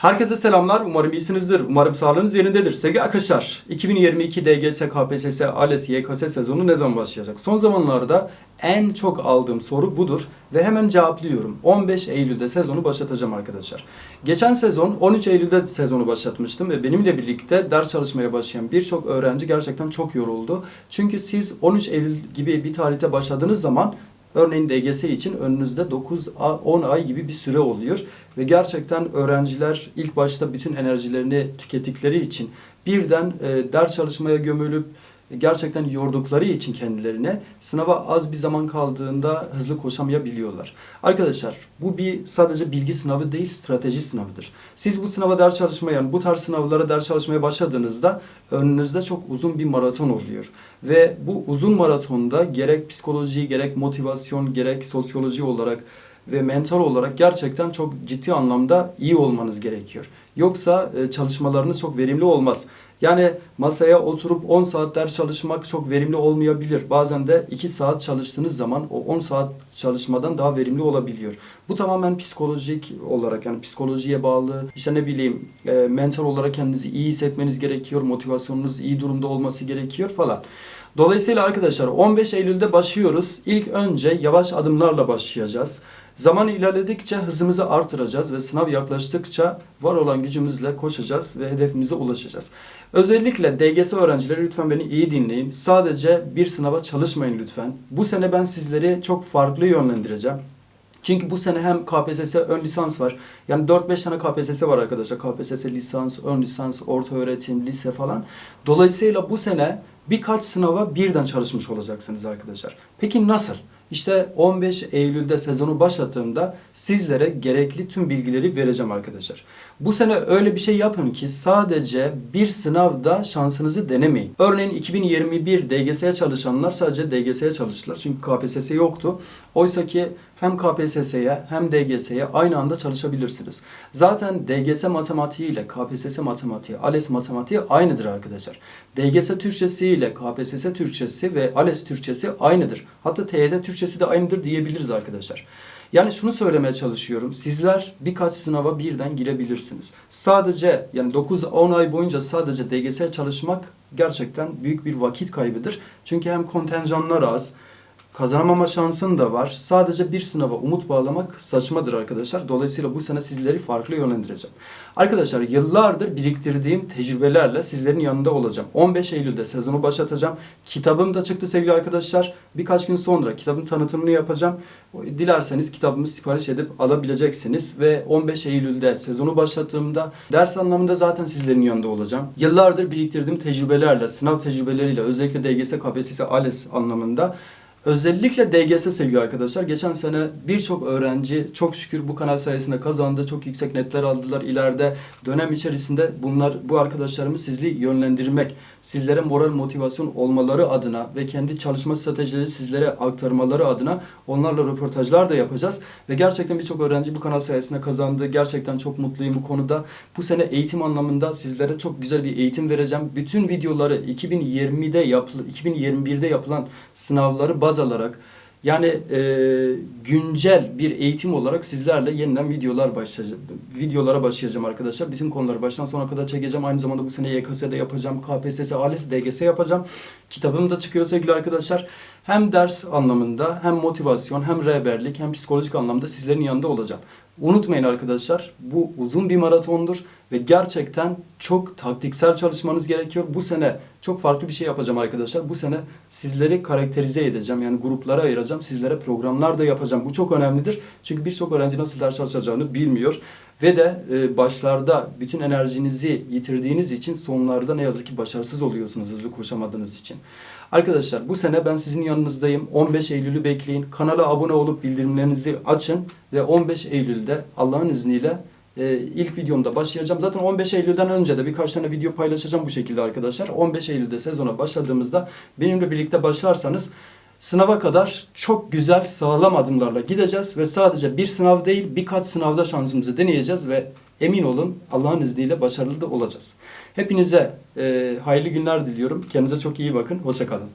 Herkese selamlar. Umarım iyisinizdir. Umarım sağlığınız yerindedir. Sevgili arkadaşlar, 2022 DGS, KPSS, ALES, YKS sezonu ne zaman başlayacak? Son zamanlarda en çok aldığım soru budur ve hemen cevaplıyorum. 15 Eylül'de sezonu başlatacağım arkadaşlar. Geçen sezon 13 Eylül'de sezonu başlatmıştım ve benimle birlikte ders çalışmaya başlayan birçok öğrenci gerçekten çok yoruldu. Çünkü siz 13 Eylül gibi bir tarihte başladığınız zaman Örneğin DGS için önünüzde 9-10 ay gibi bir süre oluyor. Ve gerçekten öğrenciler ilk başta bütün enerjilerini tükettikleri için birden e, ders çalışmaya gömülüp gerçekten yordukları için kendilerine sınava az bir zaman kaldığında hızlı koşamayabiliyorlar. Arkadaşlar bu bir sadece bilgi sınavı değil strateji sınavıdır. Siz bu sınava ders çalışmaya, bu tarz sınavlara ders çalışmaya başladığınızda önünüzde çok uzun bir maraton oluyor. Ve bu uzun maratonda gerek psikoloji, gerek motivasyon, gerek sosyoloji olarak ve mental olarak gerçekten çok ciddi anlamda iyi olmanız gerekiyor. Yoksa e, çalışmalarınız çok verimli olmaz. Yani masaya oturup 10 saat ders çalışmak çok verimli olmayabilir. Bazen de 2 saat çalıştığınız zaman o 10 saat çalışmadan daha verimli olabiliyor. Bu tamamen psikolojik olarak yani psikolojiye bağlı. İşte ne bileyim e, mental olarak kendinizi iyi hissetmeniz gerekiyor. Motivasyonunuz iyi durumda olması gerekiyor falan. Dolayısıyla arkadaşlar 15 Eylül'de başlıyoruz. İlk önce yavaş adımlarla başlayacağız. Zaman ilerledikçe hızımızı artıracağız ve sınav yaklaştıkça var olan gücümüzle koşacağız ve hedefimize ulaşacağız. Özellikle DGS öğrencileri lütfen beni iyi dinleyin. Sadece bir sınava çalışmayın lütfen. Bu sene ben sizleri çok farklı yönlendireceğim. Çünkü bu sene hem KPSS ön lisans var. Yani 4-5 tane KPSS var arkadaşlar. KPSS lisans, ön lisans, orta öğretim, lise falan. Dolayısıyla bu sene birkaç sınava birden çalışmış olacaksınız arkadaşlar. Peki nasıl? İşte 15 Eylül'de sezonu başlattığımda sizlere gerekli tüm bilgileri vereceğim arkadaşlar. Bu sene öyle bir şey yapın ki sadece bir sınavda şansınızı denemeyin. Örneğin 2021 DGS'ye çalışanlar sadece DGS'ye çalıştılar. Çünkü KPSS yoktu. Oysa ki hem KPSS'ye hem DGS'ye aynı anda çalışabilirsiniz. Zaten DGS matematiği ile KPSS matematiği, ALES matematiği aynıdır arkadaşlar. DGS Türkçesi ile KPSS Türkçesi ve ALES Türkçesi aynıdır. Hatta TYT Türkçesi de aynıdır diyebiliriz arkadaşlar. Yani şunu söylemeye çalışıyorum. Sizler birkaç sınava birden girebilirsiniz. Sadece yani 9-10 ay boyunca sadece DGS çalışmak gerçekten büyük bir vakit kaybıdır. Çünkü hem kontenjanlar az, kazanamama şansın da var. Sadece bir sınava umut bağlamak saçmadır arkadaşlar. Dolayısıyla bu sene sizleri farklı yönlendireceğim. Arkadaşlar yıllardır biriktirdiğim tecrübelerle sizlerin yanında olacağım. 15 Eylül'de sezonu başlatacağım. Kitabım da çıktı sevgili arkadaşlar. Birkaç gün sonra kitabın tanıtımını yapacağım. Dilerseniz kitabımı sipariş edip alabileceksiniz. Ve 15 Eylül'de sezonu başlattığımda ders anlamında zaten sizlerin yanında olacağım. Yıllardır biriktirdiğim tecrübelerle, sınav tecrübeleriyle özellikle DGS, KPSS, ALES anlamında Özellikle DGS sevgili arkadaşlar. Geçen sene birçok öğrenci çok şükür bu kanal sayesinde kazandı. Çok yüksek netler aldılar. İleride dönem içerisinde bunlar bu arkadaşlarımı sizli yönlendirmek, sizlere moral motivasyon olmaları adına ve kendi çalışma stratejileri sizlere aktarmaları adına onlarla röportajlar da yapacağız. Ve gerçekten birçok öğrenci bu kanal sayesinde kazandı. Gerçekten çok mutluyum bu konuda. Bu sene eğitim anlamında sizlere çok güzel bir eğitim vereceğim. Bütün videoları 2020'de yapılı 2021'de yapılan sınavları baz alarak yani e, güncel bir eğitim olarak sizlerle yeniden videolar başlayacağım. Videolara başlayacağım arkadaşlar. Bütün konuları baştan sona kadar çekeceğim. Aynı zamanda bu sene YKS'de yapacağım. KPSS, ALES, DGS yapacağım. Kitabım da çıkıyor sevgili arkadaşlar. Hem ders anlamında hem motivasyon hem rehberlik hem psikolojik anlamda sizlerin yanında olacağım. Unutmayın arkadaşlar bu uzun bir maratondur ve gerçekten çok taktiksel çalışmanız gerekiyor. Bu sene çok farklı bir şey yapacağım arkadaşlar. Bu sene sizleri karakterize edeceğim. Yani gruplara ayıracağım. Sizlere programlar da yapacağım. Bu çok önemlidir. Çünkü birçok öğrenci nasıl ders çalışacağını bilmiyor. Ve de e, başlarda bütün enerjinizi yitirdiğiniz için sonlarda ne yazık ki başarısız oluyorsunuz hızlı koşamadığınız için. Arkadaşlar bu sene ben sizin yanınızdayım. 15 Eylül'ü bekleyin. Kanala abone olup bildirimlerinizi açın ve 15 Eylül'de Allah'ın izniyle e, ilk videomda başlayacağım. Zaten 15 Eylül'den önce de birkaç tane video paylaşacağım bu şekilde arkadaşlar. 15 Eylül'de sezona başladığımızda benimle birlikte başlarsanız sınava kadar çok güzel sağlam adımlarla gideceğiz ve sadece bir sınav değil birkaç sınavda şansımızı deneyeceğiz ve emin olun Allah'ın izniyle başarılı da olacağız. Hepinize e, hayırlı günler diliyorum. Kendinize çok iyi bakın. Hoşçakalın.